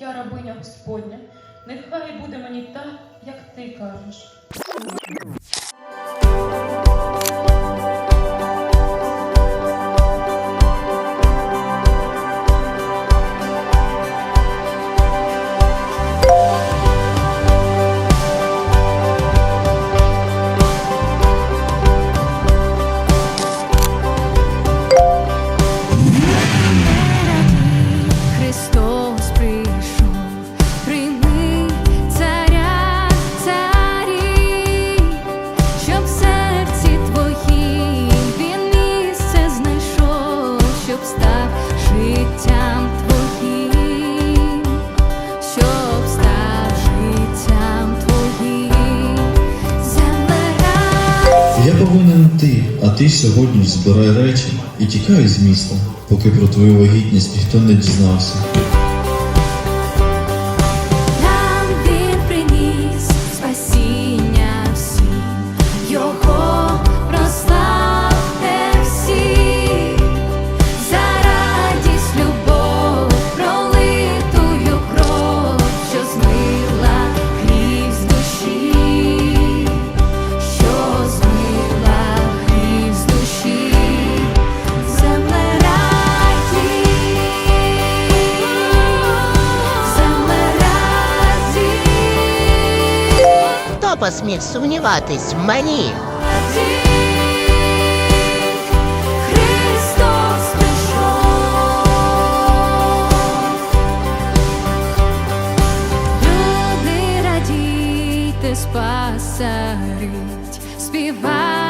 я рабиня Господня. Нехай буде мені так, як ти кажеш. повинен йти, а ти сьогодні збирай речі і тікай з міста, поки про твою вагітність ніхто не дізнався. Хто посмів сумніватись в мені? Спасарить, співати.